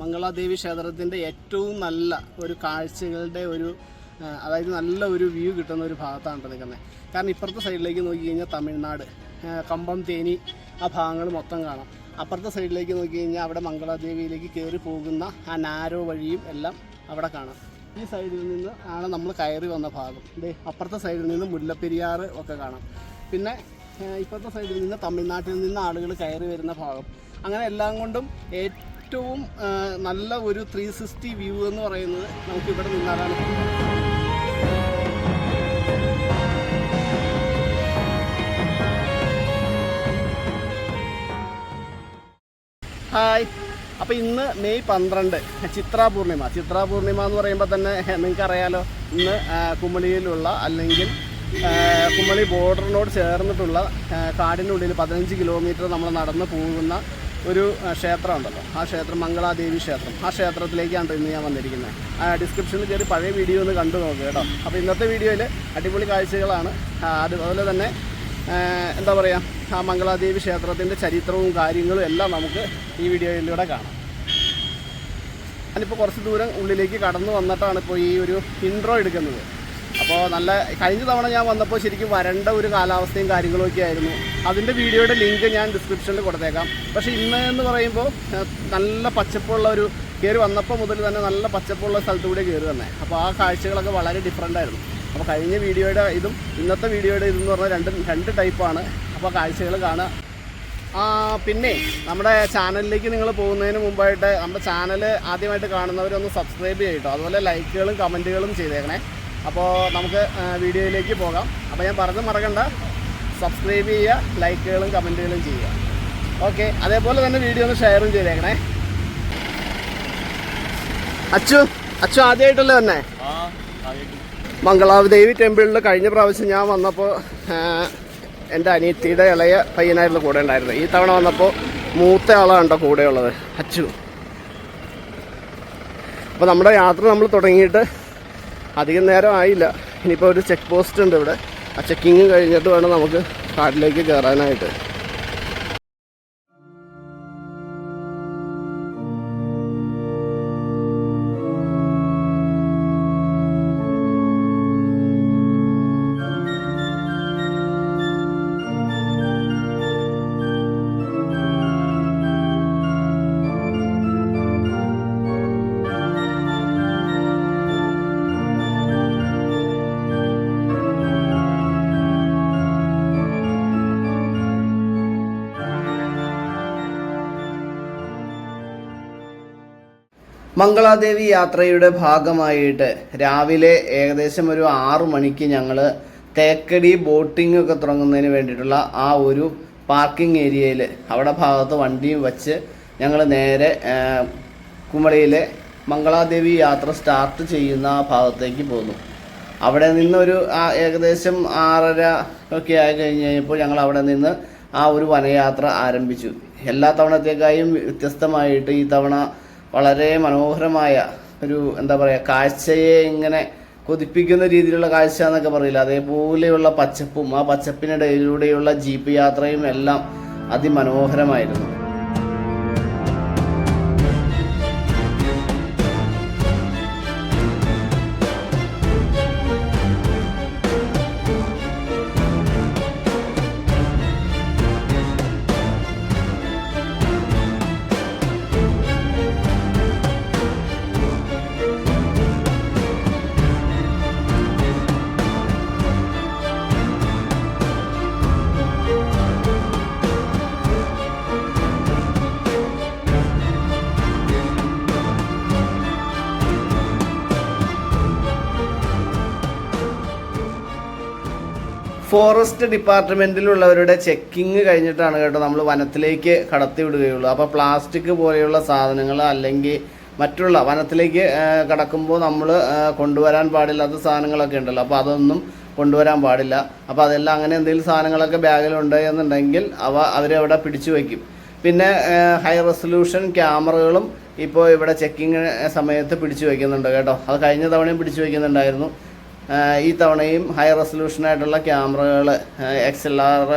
മംഗളാദേവി ക്ഷേത്രത്തിന്റെ ഏറ്റവും നല്ല ഒരു കാഴ്ചകളുടെ ഒരു അതായത് നല്ല ഒരു വ്യൂ കിട്ടുന്ന ഒരു ഭാഗത്താണ് നിൽക്കുന്നത്. കാരണം ഇപ്പുറത്തെ സൈഡിലേക്ക് നോക്കി കഴിഞ്ഞാൽ തമിഴ്നാട് കമ്പം തേനി ആ ഭാഗങ്ങൾ മൊത്തം കാണാം. അപ്പുറത്തെ സൈഡിലേക്ക് നോക്കി കഴിഞ്ഞാൽ അവിടെ മംഗളാദേവിയിലേക്ക് കയറി പോകുന്ന ആ നാരോ വഴിയും എല്ലാം അവിടെ കാണാം. ഈ സൈഡിൽ നിന്ന് ആണ് നമ്മൾ കയറി വന്ന ഭാഗം. ഇതേ അപ്പുറത്തെ സൈഡിൽ നിന്ന് മുല്ലപ്പെരിയാർ ഒക്കെ കാണാം. പിന്നെ ഇപ്പോഴത്തെ സൈഡിൽ നിന്ന് തമിഴ്നാട്ടിൽ നിന്ന് ആളുകൾ കയറി വരുന്ന ഭാഗം. അങ്ങനെ എല്ലാം കൊണ്ടും ഏറ്റവും ഏഹ്, നല്ല ഒരു ത്രീ സിക്സ്റ്റി വ്യൂ എന്ന് പറയുന്നത് നമുക്ക് ഇവിടെ നിന്നാലാണ്. ഹായ് അപ്പോൾ ഇന്ന് മെയ് പന്ത്രണ്ട് ചിത്ര പൂർണിമ ചിത്ര പൂർണിമ എന്ന് പറയുമ്പോൾ തന്നെ നിങ്ങൾക്ക് അറിയാലോ ഇന്ന് കുമളിയിലുള്ള അല്ലെങ്കിൽ കുമളി ബോർഡറിനോട് ചേർന്നിട്ടുള്ള കാടിനുള്ളിൽ പതിനഞ്ച് കിലോമീറ്റർ നമ്മൾ നടന്ന് പോകുന്ന ഒരു ക്ഷേത്രമുണ്ടല്ലോ. ആ ക്ഷേത്രം മംഗളാദേവി ക്ഷേത്രം. ആ ക്ഷേത്രത്തിലേക്കാണ് ഇന്ന് ഞാൻ വന്നിരിക്കുന്നത്. ആ ഡിസ്ക്രിപ്ഷനിൽ കയറി പഴയ വീഡിയോ ഒന്ന് കണ്ടു നോക്കുക കേട്ടോ. അപ്പോൾ ഇന്നത്തെ വീഡിയോയിൽ അടിപൊളി കാഴ്ചകളാണ്. അതുപോലെ തന്നെ എന്താ പറയുക ആ മംഗളാദേവി ക്ഷേത്രത്തിന്റെ ചരിത്രവും കാര്യങ്ങളും എല്ലാം നമുക്ക് ഈ വീഡിയോയിലൂടെ കാണാം. ഞാനിപ്പോൾ കുറച്ച് ദൂരം ഉള്ളിലേക്ക് കടന്നു വന്നിട്ടാണ് ഇപ്പോൾ ഈ ഒരു ഇൻട്രോ എടുക്കുന്നത്. അപ്പോൾ നല്ല കഴിഞ്ഞ തവണ ഞാൻ വന്നപ്പോൾ ശരിക്കും വരണ്ട ഒരു കാലാവസ്ഥയും കാര്യങ്ങളും ഒക്കെ ആയിരുന്നു. അതിന്റെ വീഡിയോയുടെ ലിങ്ക് ഞാൻ ഡിസ്ക്രിപ്ഷനിൽ കൊടുത്തേക്കാം. പക്ഷേ ഇന്ന് എന്ന് പറയുമ്പോൾ നല്ല പച്ചപ്പുള്ള ഒരു കയറി വന്നപ്പോൾ മുതൽ തന്നെ നല്ല പച്ചപ്പുള്ള സ്ഥലത്ത് കൂടെ കയറി തന്നെ. അപ്പോൾ ആ കാഴ്ചകളൊക്കെ വളരെ ഡിഫറെന്റ് ആയിരുന്നു. അപ്പോൾ കഴിഞ്ഞ വീഡിയോയുടെ ഇതും ഇന്നത്തെ വീഡിയോയുടെ ഇതെന്ന് പറഞ്ഞാൽ രണ്ട് രണ്ട് ടൈപ്പാണ് അപ്പോൾ കാഴ്ചകൾ കാണുക. പിന്നെ നമ്മുടെ ചാനലിലേക്ക് നിങ്ങൾ പോകുന്നതിന് മുമ്പായിട്ട് നമ്മുടെ ചാനൽ ആദ്യമായിട്ട് കാണുന്നവരൊന്ന് സബ്സ്ക്രൈബ് ചെയ്യട്ടോ അതുപോലെ ലൈക്കുകളും കമന്റുകളും ചെയ്തേക്കണേ. അപ്പോൾ നമുക്ക് വീഡിയോയിലേക്ക് പോകാം. അപ്പോൾ ഞാൻ പറഞ്ഞ് മറക്കണ്ട. സബ്സ്ക്രൈബ് ചെയ്യുക ലൈക്കുകളും കമന്റുകളും ചെയ്യുക. ഓക്കെ അതേപോലെ തന്നെ വീഡിയോ ഒന്ന് ഷെയറും ചെയ്തേക്കണേ. അച്ചു അച്ചു ആദ്യമായിട്ടല്ലേ തന്നെ മംഗളാവ് ദേവി ടെമ്പിളിൽ കഴിഞ്ഞ പ്രാവശ്യം ഞാൻ വന്നപ്പോൾ എന്റെ അനിയത്തിയുടെ ഇളയ പയ്യനായിരുന്നു കൂടെ ഉണ്ടായിരുന്നത് ഈ തവണ വന്നപ്പോൾ മൂത്ത ആളാണ് കൂടെയുള്ളത്. അച്ചു. അപ്പോൾ നമ്മുടെ യാത്ര നമ്മൾ തുടങ്ങിയിട്ട് അധികം നേരം ആയില്ല. ഇനിയിപ്പോൾ ഒരു ചെക്ക് പോസ്റ്റ് ഉണ്ട് ഇവിടെ. ആ ചെക്കിങ് കഴിഞ്ഞിട്ട് വേണം നമുക്ക് കാട്ടിലേക്ക് കയറാനായിട്ട് മംഗളാദേവി യാത്രയുടെ ഭാഗമായിട്ട് രാവിലെ ഏകദേശം ഒരു ആറു മണിക്ക് ഞങ്ങൾ തേക്കടി ബോട്ടിംഗ് ഒക്കെ തുടങ്ങുന്നതിന് വേണ്ടിയിട്ടുള്ള ആ ഒരു പാർക്കിംഗ് ഏരിയയിൽ അവിടെ ഭാഗത്ത് വണ്ടിയും വച്ച് ഞങ്ങൾ നേരെ കുമളിയിലെ മംഗളാദേവി യാത്ര സ്റ്റാർട്ട് ചെയ്യുന്ന ആ ഭാഗത്തേക്ക് പോന്നു. അവിടെ നിന്നൊരു ആ ഏകദേശം ആറര ഒക്കെ ആയി കഴിഞ്ഞ് കഴിഞ്ഞപ്പോൾ ഞങ്ങൾ അവിടെ നിന്ന് ആ ഒരു വനയാത്ര ആരംഭിച്ചു. എല്ലാ തവണത്തേക്കായും വ്യത്യസ്തമായിട്ട് ഈ തവണ വളരെ മനോഹരമായ ഒരു എന്താ പറയുക കാഴ്ചയെ ഇങ്ങനെ കൊതിപ്പിക്കുന്ന രീതിയിലുള്ള കാഴ്ച എന്നൊക്കെ പറയില്ല. അതേപോലെയുള്ള പച്ചപ്പും ആ പച്ചപ്പിനിടയിലൂടെയുള്ള ജീപ്പ് യാത്രയും എല്ലാം അതിമനോഹരമായിരുന്നു. ഫോറസ്റ്റ് ഡിപ്പാർട്ട്മെന്റിലുള്ളവരുടെ ചെക്കിങ് കഴിഞ്ഞിട്ടാണ് കേട്ടോ നമ്മൾ വനത്തിലേക്ക് കടത്തി വിടുകയുള്ളൂ അപ്പോൾ പ്ലാസ്റ്റിക് പോലെയുള്ള സാധനങ്ങൾ അല്ലെങ്കിൽ മറ്റുള്ള വനത്തിലേക്ക് കടക്കുമ്പോൾ നമ്മൾ കൊണ്ടുവരാൻ പാടില്ലാത്ത സാധനങ്ങളൊക്കെ ഉണ്ടല്ലോ. അപ്പോൾ അതൊന്നും കൊണ്ടുവരാൻ പാടില്ല. അപ്പോൾ അതെല്ലാം അങ്ങനെ എന്തെങ്കിലും സാധനങ്ങളൊക്കെ ബാഗിലുണ്ട് എന്നുണ്ടെങ്കിൽ അവ അവരവിടെ പിടിച്ചു വയ്ക്കും പിന്നെ ഹൈ റെസൊല്യൂഷൻ ക്യാമറകളും ഇപ്പോൾ ഇവിടെ ചെക്കിങ് സമയത്ത് പിടിച്ചു വയ്ക്കുന്നുണ്ട് കേട്ടോ. അത് കഴിഞ്ഞ തവണയും പിടിച്ചു വയ്ക്കുന്നുണ്ടായിരുന്നു ഈ തവണയും ഹൈ റെസൊല്യൂഷനായിട്ടുള്ള ക്യാമറകൾ എക്സ് എൽ ആർ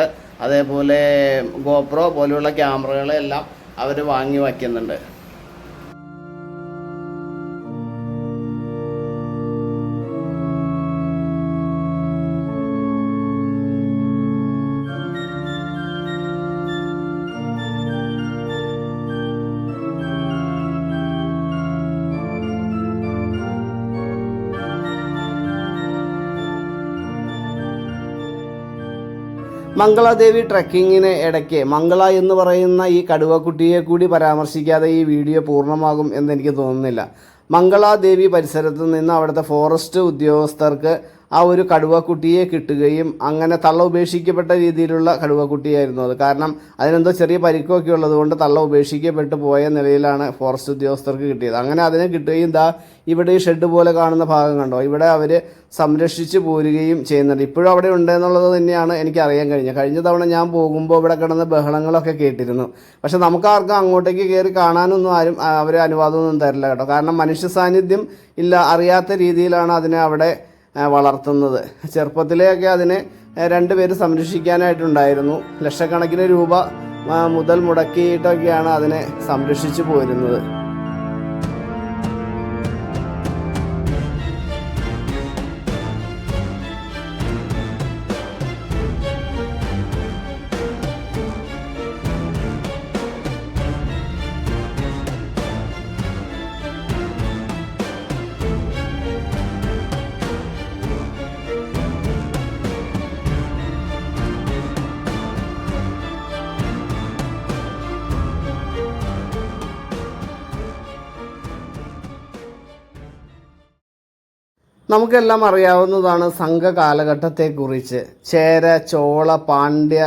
അതേപോലെ ഗോപ്രോ പോലെയുള്ള ക്യാമറകളെല്ലാം അവർ വാങ്ങി വയ്ക്കുന്നുണ്ട്. മംഗളാദേവി ട്രക്കിങ്ങിന് ഇടയ്ക്ക് മംഗള എന്ന് പറയുന്ന ഈ കടുവക്കുട്ടിയെ കൂടി പരാമർശിക്കാതെ ഈ വീഡിയോ പൂർണമാകും എന്ന് എനിക്ക് തോന്നുന്നില്ല. മംഗളാദേവി പരിസരത്ത് നിന്ന് അവിടുത്തെ ഫോറസ്റ്റ് ഉദ്യോഗസ്ഥർക്ക് ആ ഒരു കടുവക്കുട്ടിയെ കിട്ടുകയും അങ്ങനെ തള്ള ഉപേക്ഷിക്കപ്പെട്ട രീതിയിലുള്ള കടുവക്കുട്ടിയായിരുന്നു അത്. കാരണം അതിനെന്തോ ചെറിയ പരിക്കൊക്കെ ഉള്ളതുകൊണ്ട് തള്ള ഉപേക്ഷിക്കപ്പെട്ടു പോയ നിലയിലാണ് ഫോറസ്റ്റ് ഉദ്യോഗസ്ഥർക്ക് കിട്ടിയത്. അങ്ങനെ അതിനെ കിട്ടുകയും ദാ ഇവിടെ ഈ ഷെഡ് പോലെ കാണുന്ന ഭാഗം കണ്ടോ? ഇവിടെ അവർ സംരക്ഷിച്ച് പോരുകയും ചെയ്യുന്നുണ്ട്. ഇപ്പോഴും അവിടെ ഉണ്ട് എന്നുള്ളത് തന്നെയാണ് എനിക്ക് അറിയാൻ കഴിഞ്ഞത്. കഴിഞ്ഞ തവണ ഞാൻ പോകുമ്പോൾ ഇവിടെ കിടന്ന ബഹളങ്ങളൊക്കെ കേട്ടിരുന്നു. പക്ഷെ നമുക്കാർക്കും അങ്ങോട്ടേക്ക് കയറി കാണാനൊന്നും ആരും അവർ അനുവാദമൊന്നും തരില്ല കേട്ടോ. കാരണം മനുഷ്യ സാന്നിധ്യം ഇല്ല അറിയാത്ത രീതിയിലാണ് അതിനെ അവിടെ വളർത്തുന്നത്. ചെറുപ്പത്തിലെയൊക്കെ അതിനെ രണ്ടുപേര് സംരക്ഷിക്കാനായിട്ടുണ്ടായിരുന്നു. ലക്ഷക്കണക്കിന് രൂപ മുതൽ മുടക്കിയിട്ടൊക്കെയാണ് അതിനെ സംരക്ഷിച്ചു പോരുന്നത്. നമുക്കെല്ലാം അറിയാവുന്നതാണ് സംഘ കാലഘട്ടത്തെക്കുറിച്ച്. ചേര ചോള പാണ്ഡ്യ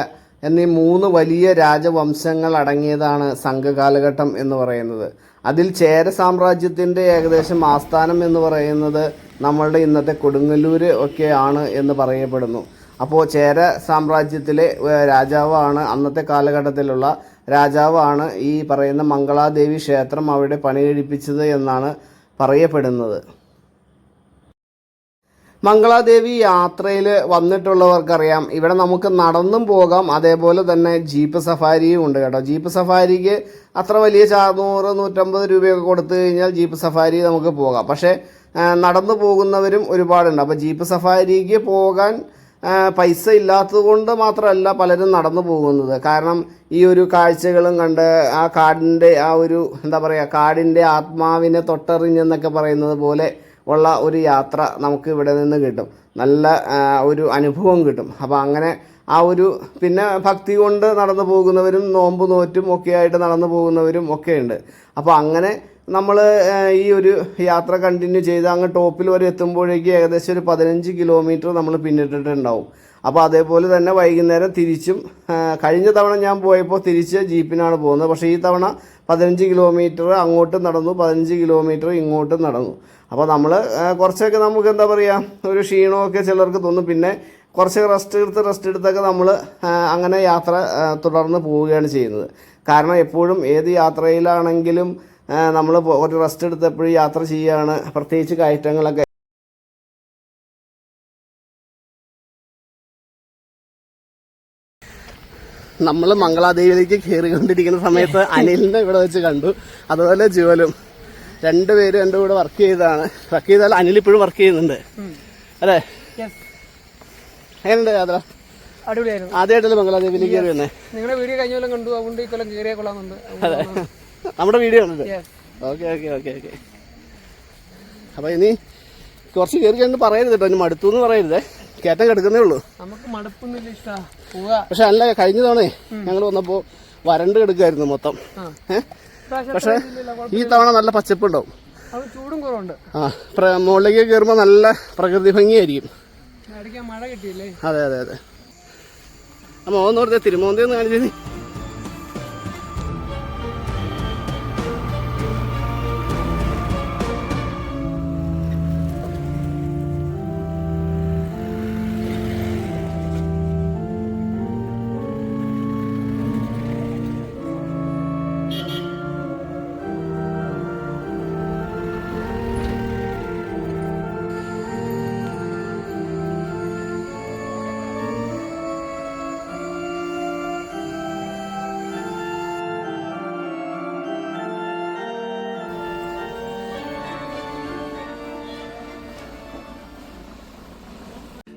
എന്നീ മൂന്ന് വലിയ രാജവംശങ്ങൾ അടങ്ങിയതാണ് സംഘകാലഘട്ടം എന്ന് പറയുന്നത്. അതിൽ ചേര സാമ്രാജ്യത്തിന്റെ ഏകദേശം ആസ്ഥാനം എന്ന് പറയുന്നത് നമ്മളുടെ ഇന്നത്തെ കൊടുങ്ങല്ലൂർ ഒക്കെയാണ് എന്ന് പറയപ്പെടുന്നു. അപ്പോൾ ചേര സാമ്രാജ്യത്തിലെ രാജാവാണ് അന്നത്തെ കാലഘട്ടത്തിലുള്ള രാജാവാണ് ഈ പറയുന്ന മംഗളാദേവി ക്ഷേത്രം അവിടെ പണി കഴിപ്പിച്ചത് എന്നാണ് പറയപ്പെടുന്നത്. മംഗളാദേവി യാത്രയിൽ വന്നിട്ടുള്ളവർക്കറിയാം. ഇവിടെ നമുക്ക് നടന്നും പോകാം. അതേപോലെ തന്നെ ജീപ്പ് സഫാരിയും ഉണ്ട് കേട്ടോ. ജീപ്പ് സഫാരിക്ക് അത്ര വലിയ നൂറ് നൂറ്റമ്പത് രൂപയൊക്കെ കൊടുത്തു കഴിഞ്ഞാൽ ജീപ്പ് സഫാരി നമുക്ക് പോകാം. പക്ഷേ നടന്നു പോകുന്നവരും ഒരുപാടുണ്ട്. അപ്പോൾ ജീപ്പ് സഫാരിക്ക് പോകാൻ പൈസ ഇല്ലാത്തത് കൊണ്ട് മാത്രമല്ല പലരും നടന്നു പോകുന്നത്. കാരണം ഈ ഒരു കാഴ്ചകളും കണ്ട് ആ കാടിന്റെ ആ ഒരു എന്താ പറയുക കാടിന്റെ ആത്മാവിനെ തൊട്ടറിഞ്ഞെന്നൊക്കെ പറയുന്നത് പോലെ ഉള്ള ഒരു യാത്ര നമുക്ക് ഇവിടെ നിന്ന് കിട്ടും. നല്ല ഒരു അനുഭവം കിട്ടും. അപ്പോൾ അങ്ങനെ ആ ഒരു പിന്നെ ഭക്തി കൊണ്ട് നടന്നു പോകുന്നവരും നോമ്പ് നോറ്റും ഒക്കെ ആയിട്ട് നടന്നു പോകുന്നവരും ഒക്കെ ഉണ്ട്. അപ്പോൾ അങ്ങനെ നമ്മൾ ഈ ഒരു യാത്ര കണ്ടിന്യൂ ചെയ്ത് അങ്ങ് ടോപ്പിൽ വരെ എത്തുമ്പോഴേക്ക് ഏകദേശം ഒരു പതിനഞ്ച് കിലോമീറ്റർ നമ്മൾ പിന്നിട്ടിട്ടുണ്ടാവും. അപ്പോൾ അതേപോലെ തന്നെ വൈകുന്നേരം തിരിച്ചും കഴിഞ്ഞ തവണ ഞാൻ പോയപ്പോൾ തിരിച്ച് ജീപ്പിനാണ് പോകുന്നത്. പക്ഷേ ഈ തവണ പതിനഞ്ച് കിലോമീറ്റർ അങ്ങോട്ടും നടന്നു പതിനഞ്ച് കിലോമീറ്റർ ഇങ്ങോട്ടും നടന്നു. അപ്പോൾ നമ്മൾ കുറച്ചൊക്കെ നമുക്ക് എന്താ പറയുക ഒരു ക്ഷീണമൊക്കെ ചിലർക്ക് തോന്നും. പിന്നെ കുറച്ച് റെസ്റ്റ് എടുത്ത് റെസ്റ്റ് എടുത്തൊക്കെ നമ്മൾ അങ്ങനെ യാത്ര തുടർന്ന് പോവുകയാണ് ചെയ്യുന്നത്. കാരണം എപ്പോഴും ഏത് യാത്രയിലാണെങ്കിലും നമ്മൾ ഒരു റെസ്റ്റ് എടുത്ത് എപ്പോഴും യാത്ര ചെയ്യുകയാണ്. പ്രത്യേകിച്ച് കയറ്റങ്ങളൊക്കെ. നമ്മൾ മംഗളാദേവിയിലേക്ക് കയറിക്കൊണ്ടിരിക്കുന്ന സമയത്ത് അനിലിനെ ഇവിടെ വെച്ച് കണ്ടു. അതുപോലെ ജുവലും. രണ്ടുപേരും എന്റെ കൂടെ വർക്ക് ചെയ്തതാണ്. വർക്ക് ചെയ്താൽ അനിൽ ഇപ്പോഴും വർക്ക് ചെയ്യുന്നുണ്ട്. അല്ലേ? എങ്ങനെയുണ്ട് യാത്ര? അടിപൊളിയായിരുന്നു. ആദ്യമായിട്ടല്ലേ മംഗളാദേവിയിലേക്ക് കയറി വന്നേ നിങ്ങളുടെ വീഡിയോ കഴിഞ്ഞ കൊല്ലം കണ്ടു. അതുകൊണ്ട് ഈ കൊല്ലം കയറിയ കൊള്ളാമെന്നുണ്ട് അതെ. നമ്മുടെ വീഡിയോ ഉണ്ട്. ഓക്കെ ഓക്കെ ഓക്കെ ഓക്കെ അപ്പോൾ ഇനി കുറച്ച് കയറി കണ്ട് പറയരുത് കേട്ടോ. ഇനി മടുത്തു എന്ന് പറയരുത്. കയറ്റം കിടക്കുന്നേ ഉള്ളൂ. നമുക്ക് മടുപ്പൊന്നുമില്ല ഇഷ്ടാ. പക്ഷെ അല്ല കഴിഞ്ഞ തവണ ഞങ്ങൾ വന്നപ്പോൾ വരണ്ട് കിടക്കായിരുന്നു മൊത്തം. ഏഹ് പക്ഷേ ഈ തവണ നല്ല പച്ചപ്പ് ഉണ്ടാവും ചൂടും കുറവുണ്ട്. ആ മുകളിലേക്ക് കയറുമ്പോൾ നല്ല പ്രകൃതി ഭംഗിയായിരിക്കും. മഴ കിട്ടിയില്ലേ? അതെ അതെ അതെ. ആ മോന്ന് പറഞ്ഞ തിരുമോന്തി ഒന്ന് കാണിച്ചു.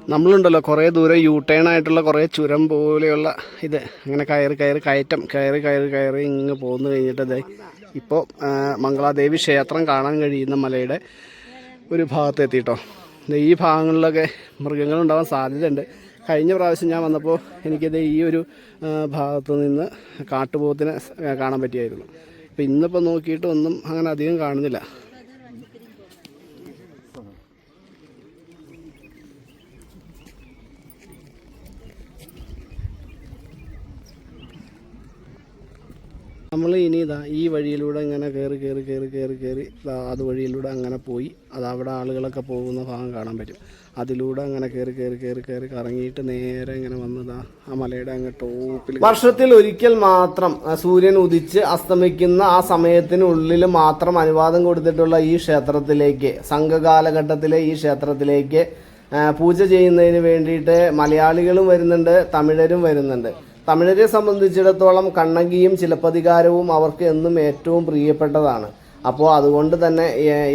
നമ്മളുണ്ടല്ലോ കുറേ ദൂരം യൂ ടേൺ ആയിട്ടുള്ള കുറേ ചുരം പോലെയുള്ള ഇത്. അങ്ങനെ കയറി കയറി കയറ്റം കയറി കയറി കയറി ഇങ്ങ് പോന്നു കഴിഞ്ഞിട്ട് ഇപ്പോൾ മംഗളാദേവി ക്ഷേത്രം കാണാൻ കഴിയുന്ന മലയുടെ ഒരു ഭാഗത്ത് എത്തിയിട്ടോ. ഈ ഭാഗങ്ങളിലൊക്കെ മൃഗങ്ങളുണ്ടാവാൻ സാധ്യതയുണ്ട്. കഴിഞ്ഞ പ്രാവശ്യം ഞാൻ വന്നപ്പോൾ എനിക്കത് ഈ ഒരു ഭാഗത്ത് നിന്ന് കാട്ടുപോത്തിനെ കാണാൻ പറ്റിയായിരുന്നു. അപ്പോൾ ഇന്നിപ്പോൾ നോക്കിയിട്ട് ഒന്നും അങ്ങനെ അധികം കാണുന്നില്ല. നമ്മൾ ഇനി ഇതാ ഈ വഴിയിലൂടെ ഇങ്ങനെ കയറി കയറി കയറി കയറി കയറി അത് വഴിയിലൂടെ അങ്ങനെ പോയി. അത് അവിടെ ആളുകളൊക്കെ പോകുന്ന ഭാഗം കാണാൻ പറ്റും. അതിലൂടെ അങ്ങനെ കയറി കയറി കയറി കയറി കറങ്ങിയിട്ട് നേരെ ഇങ്ങനെ വന്നതാ ആ മലയുടെ അങ്ങ് ടോപ്പിൽ വർഷത്തിൽ ഒരിക്കൽ മാത്രം സൂര്യൻ ഉദിച്ച് അസ്തമിക്കുന്ന ആ സമയത്തിനുള്ളിൽ മാത്രം അനുവാദം കൊടുത്തിട്ടുള്ള ഈ ക്ഷേത്രത്തിലേക്ക് സംഘകാലഘട്ടത്തിലെ ഈ ക്ഷേത്രത്തിലേക്ക് പൂജ ചെയ്യുന്നതിന് വേണ്ടിയിട്ട് മലയാളികളും വരുന്നുണ്ട് തമിഴരും വരുന്നുണ്ട്. തമിഴരെ സംബന്ധിച്ചിടത്തോളം കണ്ണകിയും ചിലപ്പതികാരവും അവർക്ക് എന്നും ഏറ്റവും പ്രിയപ്പെട്ടതാണ്. അപ്പോൾ അതുകൊണ്ട് തന്നെ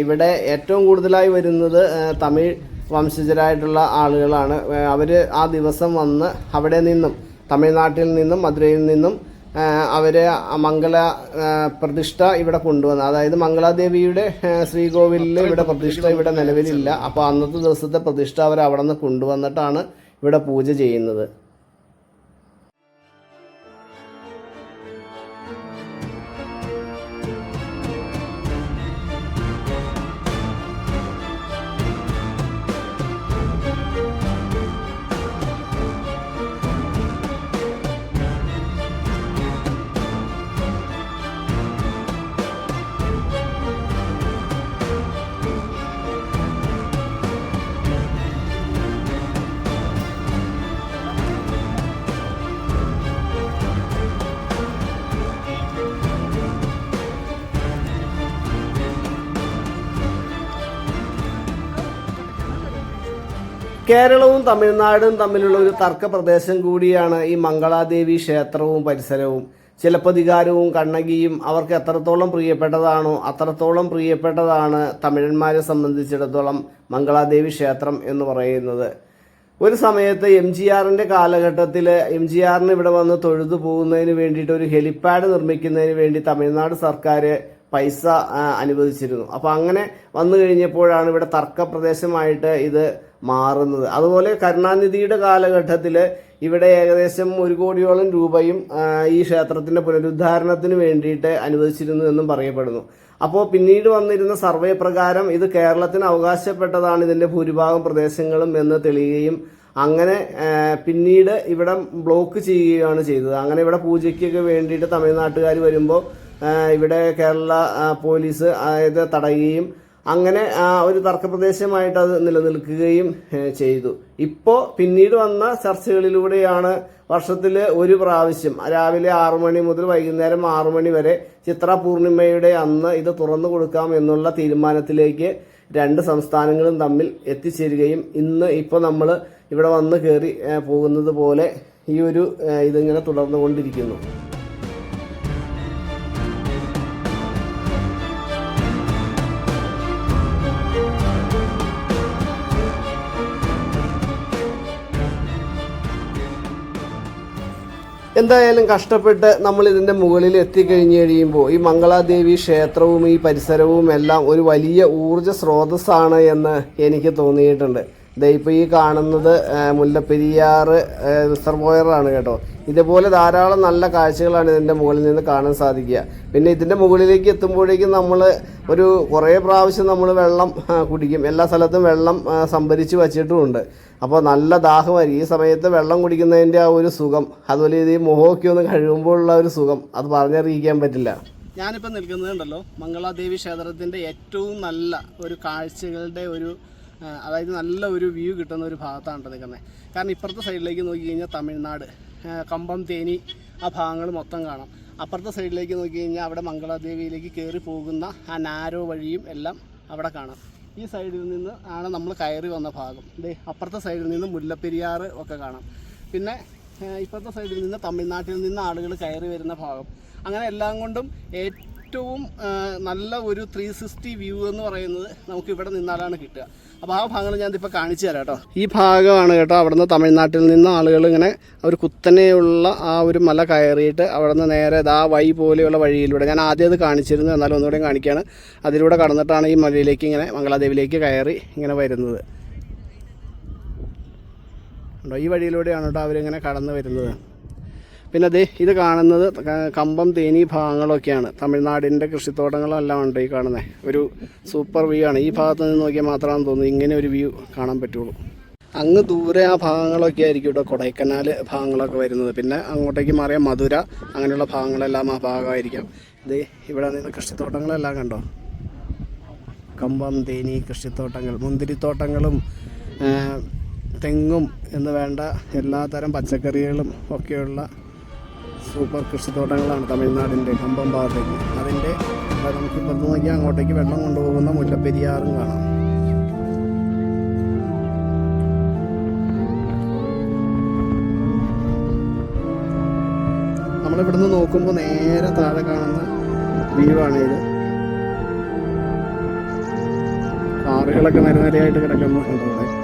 ഇവിടെ ഏറ്റവും കൂടുതലായി വരുന്നത് തമിഴ് വംശജരായിട്ടുള്ള ആളുകളാണ്. അവർ ആ ദിവസം വന്ന് അവിടെ നിന്നും തമിഴ്നാട്ടിൽ നിന്നും മധുരയിൽ നിന്നും അവരെ മംഗള പ്രതിഷ്ഠ ഇവിടെ കൊണ്ടുവന്നു അതായത് മംഗളാദേവിയുടെ ശ്രീകോവിലിൽ ഇവിടെ പ്രതിഷ്ഠ ഇവിടെ നിലവിലില്ല. അപ്പോൾ അന്നത്തെ ദിവസത്തെ പ്രതിഷ്ഠ അവർ അവിടെ നിന്ന് കൊണ്ടുവന്നിട്ടാണ് ഇവിടെ പൂജ ചെയ്യുന്നത്. കേരളവും തമിഴ്നാടും തമ്മിലുള്ള ഒരു തർക്ക പ്രദേശം കൂടിയാണ് ഈ മംഗളാദേവി ക്ഷേത്രവും പരിസരവും. ചിലപ്പതികാരവും കണ്ണകിയും അവർക്ക് എത്രത്തോളം പ്രിയപ്പെട്ടതാണോ അത്രത്തോളം പ്രിയപ്പെട്ടതാണ് തമിഴന്മാരെ സംബന്ധിച്ചിടത്തോളം മംഗളാദേവി ക്ഷേത്രം എന്ന് പറയുന്നത്. ഒരു സമയത്ത് എം ജി ആറിന്റെ കാലഘട്ടത്തിൽ എം ജി ആറിന് ഇവിടെ വന്ന് തൊഴുതു പോകുന്നതിന് വേണ്ടിയിട്ട് ഒരു ഹെലിപ്പാഡ് നിർമ്മിക്കുന്നതിന് വേണ്ടി തമിഴ്നാട് സർക്കാർ പൈസ അനുവദിച്ചിരുന്നു. അപ്പോൾ അങ്ങനെ വന്നു കഴിഞ്ഞപ്പോഴാണ് ഇവിടെ തർക്ക പ്രദേശമായിട്ട് ഇത് മാറുന്നത്. അതുപോലെ കരുണാനിധിയുടെ കാലഘട്ടത്തിൽ ഇവിടെ ഏകദേശം ഒരു കോടിയോളം രൂപയും ഈ ക്ഷേത്രത്തിന്റെ പുനരുദ്ധാരണത്തിന് വേണ്ടിയിട്ട് അനുവദിച്ചിരുന്നു എന്നും പറയപ്പെടുന്നു. അപ്പോൾ പിന്നീട് വന്നിരുന്ന സർവേ പ്രകാരം ഇത് കേരളത്തിന് അവകാശപ്പെട്ടതാണ് ഇതിന്റെ ഭൂരിഭാഗം പ്രദേശങ്ങളും എന്ന് തെളിയുകയും അങ്ങനെ പിന്നീട് ഇവിടെ ബ്ലോക്ക് ചെയ്യുകയാണ് ചെയ്തത്. അങ്ങനെ ഇവിടെ പൂജയ്ക്കൊക്കെ വേണ്ടിയിട്ട് തമിഴ്നാട്ടുകാർ വരുമ്പോൾ ഇവിടെ കേരള പോലീസ് ഇത് തടയുകയും അങ്ങനെ ആ, ഒരു തർക്കപ്രദേശമായിട്ട് അത് നിലനിൽക്കുകയും ചെയ്തു. ഇപ്പോൾ പിന്നീട് വന്ന ചർച്ചകളിലൂടെയാണ് വർഷത്തിൽ ഒരു പ്രാവശ്യം രാവിലെ ആറു മണി മുതൽ വൈകുന്നേരം ആറു മണി വരെ ചിത്ര പൂർണിമയുടെ അന്ന് ഇത് തുറന്നു കൊടുക്കാം എന്നുള്ള തീരുമാനത്തിലേക്ക് രണ്ട് സംസ്ഥാനങ്ങളും തമ്മിൽ എത്തിച്ചേരുകയും ഇന്ന് ഇപ്പോൾ നമ്മൾ ഇവിടെ വന്ന് കയറി പോകുന്നത് പോലെ ഈ ഒരു ഇതിങ്ങനെ തുടർന്നുകൊണ്ടിരിക്കുന്നു. എന്തായാലും കഷ്ടപ്പെട്ട് നമ്മൾ ഇതിന്റെ മുകളിൽ എത്തിക്കഴിഞ്ഞ് കഴിയുമ്പോൾ ഈ മംഗളാദേവി ക്ഷേത്രവും ഈ പരിസരവും എല്ലാം ഒരു വലിയ ഊർജ സ്രോതസ്സാണ് എന്ന് എനിക്ക് തോന്നിയിട്ടുണ്ട്. ഇപ്പോൾ ഈ കാണുന്നത് മുല്ലപ്പെരിയാർ റിസർവോയറാണ് കേട്ടോ. ഇതുപോലെ ധാരാളം നല്ല കാഴ്ചകളാണ് ഇതിന്റെ മുകളിൽ നിന്ന് കാണാൻ സാധിക്കുക. പിന്നെ ഇതിന്റെ മുകളിലേക്ക് എത്തുമ്പോഴേക്കും നമ്മൾ ഒരു കുറേ പ്രാവശ്യം നമ്മൾ വെള്ളം കുടിക്കും. എല്ലാ സ്ഥലത്തും വെള്ളം സംഭരിച്ച് വച്ചിട്ടുമുണ്ട്. അപ്പോൾ നല്ല ദാഹമായിരിക്കും. ഈ സമയത്ത് വെള്ളം കുടിക്കുന്നതിന്റെ ആ ഒരു സുഖം അതുപോലെ ഇത് ഈ മുഖമൊക്കെ ഒന്ന് കഴുകുമ്പോഴുള്ള ഒരു സുഖം അത് പറഞ്ഞറിയിക്കാൻ പറ്റില്ല. ഞാനിപ്പോൾ നിൽക്കുന്നുണ്ടല്ലോ മംഗളാദേവി ക്ഷേത്രത്തിന്റെ ഏറ്റവും നല്ല ഒരു കാഴ്ചകളുടെ ഒരു അതായത് നല്ല ഒരു വ്യൂ കിട്ടുന്ന ഒരു ഭാഗത്താണ് നിൽക്കുന്നത് കാരണം ഇപ്പുറത്തെ സൈഡിലേക്ക് നോക്കി കഴിഞ്ഞാൽ തമിഴ്നാട് കമ്പം തേനി ആ ഭാഗങ്ങൾ മൊത്തം കാണാം. അപ്പുറത്തെ സൈഡിലേക്ക് നോക്കി കഴിഞ്ഞാൽ അവിടെ മംഗളാദേവിയിലേക്ക് കയറി പോകുന്ന ആ നാരോ വഴിയും എല്ലാം അവിടെ കാണാം. ഈ സൈഡിൽ നിന്ന് ആണ് നമ്മൾ കയറി വന്ന ഭാഗം. ദേ അപ്പുറത്തെ സൈഡിൽ നിന്ന് മുല്ലപ്പെരിയാർ ഒക്കെ കാണാം. പിന്നെ ഇപ്പുറത്തെ സൈഡിൽ നിന്ന് തമിഴ്നാട്ടിൽ നിന്ന് ആളുകൾ കയറി വരുന്ന ഭാഗം. അങ്ങനെ എല്ലാം കൊണ്ടും ഏറ്റവും ഏഹ്, നല്ല ഒരു ത്രീ സിക്സ്റ്റി വ്യൂ എന്ന് പറയുന്നത് നമുക്ക് ഇവിടെ നിന്നാലാണ് കിട്ടുക. അപ്പോൾ ആ ഭാഗങ്ങൾ ഞാൻ ഇപ്പോൾ കാണിച്ചു തരാം കേട്ടോ. ഈ ഭാഗമാണ് കേട്ടോ അവിടുന്ന് തമിഴ്നാട്ടിൽ നിന്ന് ആളുകൾ ഇങ്ങനെ ഒരു കുത്തനെയുള്ള ആ ഒരു മല കയറിയിട്ട് അവിടെ നിന്ന് നേരെ ദാ വൈ പോലെയുള്ള വഴിയിലൂടെ. ഞാൻ ആദ്യം അത് കാണിച്ചിരുന്നു എന്നാലും ഒന്നുകൂടെ കാണിക്കുകയാണ്. അതിലൂടെ കടന്നിട്ടാണ് ഈ മലയിലേക്ക് ഇങ്ങനെ മംഗളാദേവിയിലേക്ക് കയറി ഇങ്ങനെ വരുന്നത്. ഈ വഴിയിലൂടെയാണ് കേട്ടോ അവരിങ്ങനെ കടന്നു വരുന്നത്. പിന്നെ അതെ ഇത് കാണുന്നത് കമ്പം തേനി ഭാഗങ്ങളൊക്കെയാണ്. തമിഴ്നാടിന്റെ കൃഷിത്തോട്ടങ്ങളെല്ലാം ഉണ്ട് ഈ കാണുന്നത് ഒരു സൂപ്പർ വ്യൂ ആണ്. ഈ ഭാഗത്ത് നിന്ന് നോക്കിയാൽ മാത്രമാണെന്ന് തോന്നുന്നു ഇങ്ങനെ ഒരു വ്യൂ കാണാൻ പറ്റുള്ളൂ. അങ്ങ് ദൂരെ ആ ഭാഗങ്ങളൊക്കെ ആയിരിക്കും കേട്ടോ കൊടൈക്കനാൽ ഭാഗങ്ങളൊക്കെ വരുന്നത്. പിന്നെ അങ്ങോട്ടേക്ക് മാറിയാൽ മധുര അങ്ങനെയുള്ള ഭാഗങ്ങളെല്ലാം ആ ഭാഗമായിരിക്കാം. ഇത് ഇവിടെ നിന്ന് കൃഷിത്തോട്ടങ്ങളെല്ലാം കണ്ടോ? കമ്പം തേനി കൃഷിത്തോട്ടങ്ങൾ മുന്തിരിത്തോട്ടങ്ങളും തെങ്ങും എന്ന് വേണ്ട എല്ലാതരം പച്ചക്കറികളും ഒക്കെയുള്ള സൂപ്പർ കൃഷിത്തോട്ടങ്ങളാണ് തമിഴ്നാടിന്റെ കമ്പം ഭാഗത്തേക്ക്. അതിന്റെ ഇവിടെ നമുക്ക് ഇപ്പുറത്ത് നോക്കിയാൽ അങ്ങോട്ടേക്ക് വെള്ളം കൊണ്ടുപോകുന്ന മുല്ലപ്പെരിയാറും കാണാം. നമ്മളിവിടുന്ന് നോക്കുമ്പോൾ നേരെ താഴെ കാണുന്ന വ്യൂ ആണ് ഇത്. കാറുകളൊക്കെ നിരനിരയായിട്ട് കിടക്കുന്നു ഇവിടെ.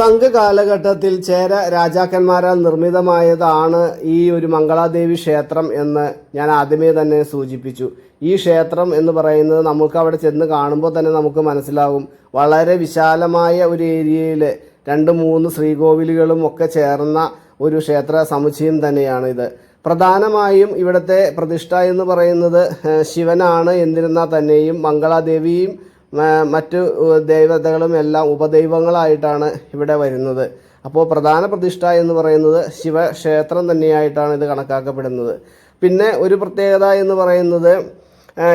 സംഘകാലഘട്ടത്തിൽ ചേര രാജാക്കന്മാരാൽ നിർമ്മിതമായതാണ് ഈ ഒരു മംഗളാദേവി ക്ഷേത്രം എന്ന് ഞാൻ ആദ്യമേ തന്നെ സൂചിപ്പിച്ചു. ഈ ക്ഷേത്രം എന്ന് പറയുന്നത് നമുക്ക് അവിടെ ചെന്ന് കാണുമ്പോൾ തന്നെ നമുക്ക് മനസ്സിലാവും. വളരെ വിശാലമായ ഒരു ഏരിയയിൽ രണ്ട് മൂന്ന് ശ്രീകോവിലുകളും ഒക്കെ ചേർന്ന ഒരു ക്ഷേത്ര സമുച്ചയം തന്നെയാണ് ഇത് പ്രധാനമായും ഇവിടുത്തെ പ്രതിഷ്ഠ എന്ന് പറയുന്നത് ശിവനാണ്. എന്നിരുന്നാൽ തന്നെയും മംഗളാദേവിയും മറ്റു ദേവതകളും എല്ലാം ഉപദൈവങ്ങളായിട്ടാണ് ഇവിടെ വരുന്നത്. അപ്പോൾ പ്രധാന പ്രതിഷ്ഠ എന്ന് പറയുന്നത് ശിവക്ഷേത്രം തന്നെയായിട്ടാണ് ഇത് കണക്കാക്കപ്പെടുന്നത്. പിന്നെ ഒരു പ്രത്യേകത എന്ന് പറയുന്നത്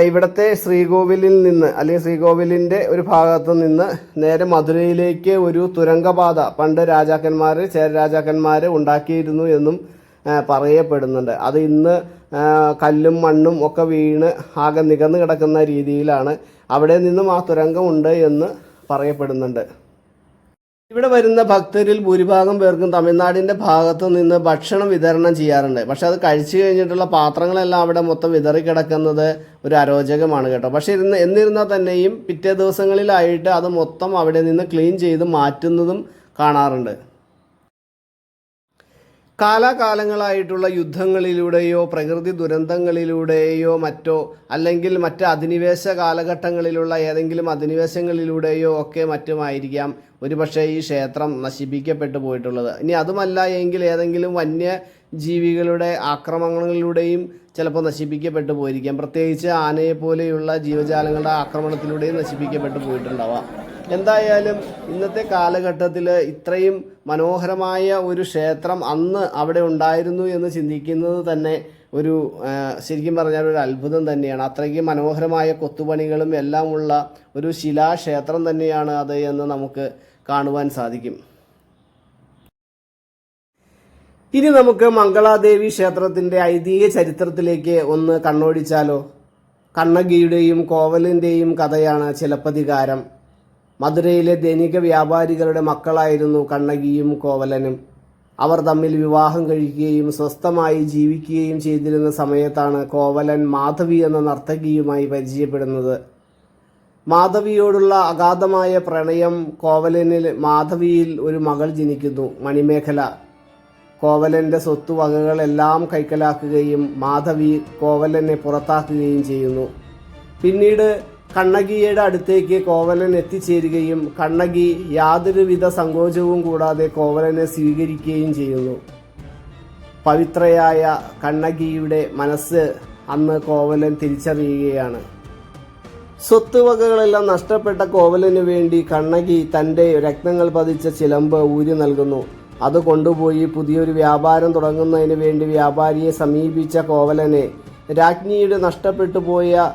ഇവിടുത്തെ ശ്രീകോവിലിൽ നിന്ന് അല്ലെങ്കിൽ ശ്രീകോവിലിന്റെ ഒരു ഭാഗത്തു നിന്ന് നേരെ മധുരയിലേക്ക് ഒരു തുരങ്കപാത പണ്ട് രാജാക്കന്മാർ ചേര രാജാക്കന്മാർ ഉണ്ടാക്കിയിരുന്നു എന്നും പറയപ്പെടുന്നുണ്ട്. അത് ഇന്ന് കല്ലും മണ്ണും ഒക്കെ വീണ് ആകെ നികന്നു കിടക്കുന്ന രീതിയിലാണ് അവിടെ നിന്നും ആ തുരങ്കമുണ്ട് എന്ന് പറയപ്പെടുന്നുണ്ട്. ഇവിടെ വരുന്ന ഭക്തരിൽ ഭൂരിഭാഗം പേർക്കും തമിഴ്നാടിന്റെ ഭാഗത്തു നിന്ന് ഭക്ഷണം വിതരണം ചെയ്യാറുണ്ട്. പക്ഷേ അത് കഴിച്ചു കഴിഞ്ഞിട്ടുള്ള പാത്രങ്ങളെല്ലാം അവിടെ മൊത്തം വിതറിക്കിടക്കുന്നത് ഒരു അരോചകമാണ് കേട്ടോ. പക്ഷേ ഇരുന്ന് എന്നിരുന്നാൽ തന്നെയും പിറ്റേ ദിവസങ്ങളിലായിട്ട് അത് മൊത്തം അവിടെ നിന്ന് ക്ലീൻ ചെയ്ത് മാറ്റുന്നതും കാണാറുണ്ട്. കാലാകാലങ്ങളായിട്ടുള്ള യുദ്ധങ്ങളിലൂടെയോ പ്രകൃതി ദുരന്തങ്ങളിലൂടെയോ മറ്റോ അല്ലെങ്കിൽ മറ്റ് അധിനിവേശ കാലഘട്ടങ്ങളിലുള്ള ഏതെങ്കിലും അധിനിവേശങ്ങളിലൂടെയോ ഒക്കെ മറ്റുമായിരിക്കാം ഒരുപക്ഷെ ഈ ക്ഷേത്രം നശിപ്പിക്കപ്പെട്ടു പോയിട്ടുള്ളത്. ഇനി അതുമല്ല എങ്കിൽ ഏതെങ്കിലും വന്യജീവികളുടെ ആക്രമണങ്ങളിലൂടെയും ചിലപ്പോൾ നശിപ്പിക്കപ്പെട്ടു പോയിരിക്കാം. പ്രത്യേകിച്ച് ആനയെ പോലെയുള്ള ജീവജാലങ്ങളുടെ ആക്രമണത്തിലൂടെയും നശിപ്പിക്കപ്പെട്ടു പോയിട്ടുണ്ടാവാം. എന്തായാലും ഇന്നത്തെ കാലഘട്ടത്തിൽ ഇത്രയും മനോഹരമായ ഒരു ക്ഷേത്രം അന്ന് അവിടെ ഉണ്ടായിരുന്നു എന്ന് ചിന്തിക്കുന്നത് തന്നെ ഒരു ശരിക്കും പറഞ്ഞാൽ ഒരു അത്ഭുതം തന്നെയാണ്. അത്രയ്ക്ക് മനോഹരമായ കൊത്തുപണികളും എല്ലാം ഉള്ള ഒരു ശിലാക്ഷേത്രം തന്നെയാണ് അത് എന്ന് നമുക്ക് കാണുവാൻ സാധിക്കും. ഇനി നമുക്ക് മംഗളാദേവി ക്ഷേത്രത്തിന്റെ ഐതിഹ്യ ചരിത്രത്തിലേക്ക് ഒന്ന് കണ്ണോടിച്ചാലോ? കണ്ണകിയുടെയും കോവലിന്റെയും കഥയാണ് ചിലപ്പതികാരം. മധുരയിലെ ധനിക വ്യാപാരികളുടെ മക്കളായിരുന്നു കണ്ണകിയും കോവലനും. അവർ തമ്മിൽ വിവാഹം കഴിക്കുകയും സ്വസ്ഥമായി ജീവിക്കുകയും ചെയ്തിരുന്ന സമയത്താണ് കോവലൻ മാധവി എന്ന നർത്തകിയുമായി പരിചയപ്പെടുന്നത്. മാധവിയോടുള്ള അഗാധമായ പ്രണയം കോവലനിൽ മാധവിയിൽ ഒരു മകൾ ജനിക്കുന്നു മണിമേഖല. കോവലന്റെ സ്വത്തുവകകളെല്ലാം കൈക്കലാക്കുകയും മാധവി കോവലനെ പുറത്താക്കുകയും ചെയ്യുന്നു. പിന്നീട് കണ്ണകിയുടെ അടുത്തേക്ക് കോവലൻ എത്തിച്ചേരുകയും കണ്ണകി യാതൊരുവിധ സങ്കോചവും കൂടാതെ കോവലനെ സ്വീകരിക്കുകയും ചെയ്യുന്നു. പവിത്രയായ കണ്ണകിയുടെ മനസ്സ് അന്ന് കോവലൻ തിരിച്ചറിയുകയാണ്. സ്വത്തുവകകളെല്ലാം നഷ്ടപ്പെട്ട കോവലന് വേണ്ടി കണ്ണകി തന്റെ രക്തങ്ങൾ പതിച്ച ചിലമ്പ് ഊരി നൽകുന്നു. അത് കൊണ്ടുപോയി പുതിയൊരു വ്യാപാരം തുടങ്ങുന്നതിന് വേണ്ടി വ്യാപാരിയെ സമീപിച്ച കോവലനെ രാജ്ഞിയുടെ നഷ്ടപ്പെട്ടു പോയ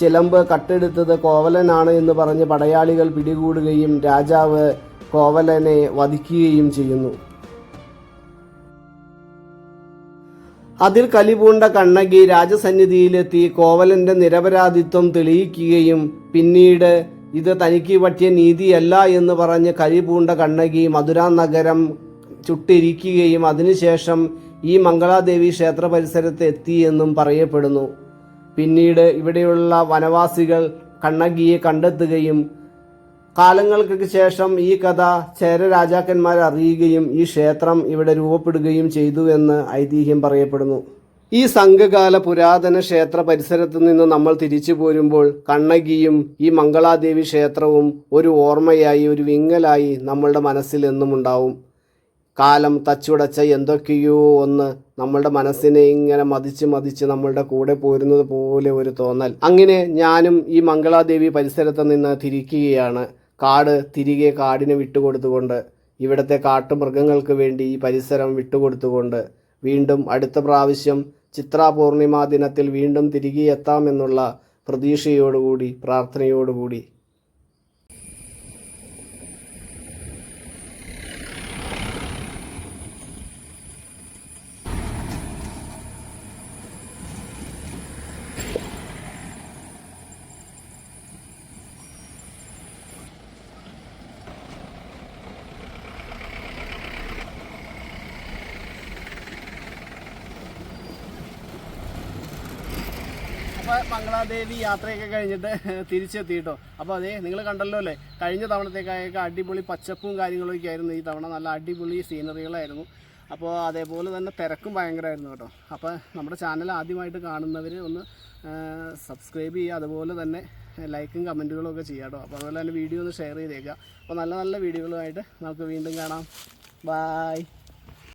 ചിലമ്പ് കട്ടെടുത്തത് കോവലനാണ് എന്ന് പറഞ്ഞ് പടയാളികൾ പിടികൂടുകയും രാജാവ് കോവലനെ വധിക്കുകയും ചെയ്യുന്നു. അതിൽ കലിപൂണ്ട കണ്ണകി രാജസന്നിധിയിലെത്തി കോവലന്റെ നിരപരാധിത്വം തെളിയിക്കുകയും പിന്നീട് ഇത് തനിക്ക് പറ്റിയ നീതിയല്ല എന്ന് പറഞ്ഞ് കലിപൂണ്ട കണ്ണകി മധുര നഗരം ചുട്ടിരിക്കുകയും അതിനുശേഷം ഈ മംഗളാദേവി ക്ഷേത്ര പരിസരത്ത് എത്തിയെന്നും പറയപ്പെടുന്നു. പിന്നീട് ഇവിടെയുള്ള വനവാസികൾ കണ്ണകിയെ കണ്ടെത്തുകയും കാലങ്ങൾക്ക് ശേഷം ഈ കഥ ചേര രാജാക്കന്മാർ അറിയുകയും ഈ ക്ഷേത്രം ഇവിടെ രൂപപ്പെടുകയും ചെയ്തു എന്ന് ഐതിഹ്യം പറയപ്പെടുന്നു. ഈ സംഘകാല പുരാതന ക്ഷേത്ര പരിസരത്ത് നിന്ന് നമ്മൾ തിരിച്ചു പോരുമ്പോൾ കണ്ണകിയും ഈ മംഗളാദേവി ക്ഷേത്രവും ഒരു ഓർമ്മയായി ഒരു വിങ്ങലായി നമ്മളുടെ മനസ്സിൽ എന്നും ഉണ്ടാവും കാലം തച്ചുടച്ച എന്തൊക്കെയോ ഒന്ന് നമ്മളുടെ മനസ്സിനെ ഇങ്ങനെ മതിച്ച് മതിച്ച് നമ്മളുടെ കൂടെ പോരുന്നത് പോലെ ഒരു തോന്നൽ. അങ്ങനെ ഞാനും ഈ മംഗളാദേവി പരിസരത്ത് നിന്ന് തിരിക്കുകയാണ്. കാട് തിരികെ കാടിന് വിട്ടുകൊടുത്തുകൊണ്ട് ഇവിടുത്തെ കാട്ടുമൃഗങ്ങൾക്ക് വേണ്ടി ഈ പരിസരം വിട്ടുകൊടുത്തുകൊണ്ട് വീണ്ടും അടുത്ത പ്രാവശ്യം ചിത്രാ പൂർണിമ ദിനത്തിൽ വീണ്ടും തിരികെ എത്താമെന്നുള്ള പ്രതീക്ഷയോടുകൂടി പ്രാർത്ഥനയോടുകൂടി മംഗളാദേവി യാത്രയൊക്കെ കഴിഞ്ഞിട്ട് തിരിച്ചെത്തി കേട്ടോ അപ്പോൾ അതേ നിങ്ങൾ കണ്ടല്ലോ അല്ലേ? കഴിഞ്ഞ തവണത്തേക്കായൊക്കെ അടിപൊളി പച്ചപ്പും കാര്യങ്ങളൊക്കെ ആയിരുന്നു. ഈ തവണ നല്ല അടിപൊളി സീനറികളായിരുന്നു. അപ്പോൾ അതേപോലെ തന്നെ തിരക്കും ഭയങ്കരമായിരുന്നു കേട്ടോ. അപ്പോൾ നമ്മുടെ ചാനൽ ആദ്യമായിട്ട് കാണുന്നവർ ഒന്ന് സബ്സ്ക്രൈബ് ചെയ്യുക. അതുപോലെ തന്നെ ലൈക്കും കമന്റുകളും ഒക്കെ ചെയ്യാം കേട്ടോ. അപ്പോൾ അതുപോലെ തന്നെ വീഡിയോ ഒന്ന് ഷെയർ ചെയ്തേക്കുക. അപ്പോൾ നല്ല നല്ല വീഡിയോകളുമായിട്ട് നമുക്ക് വീണ്ടും കാണാം. ബായ്.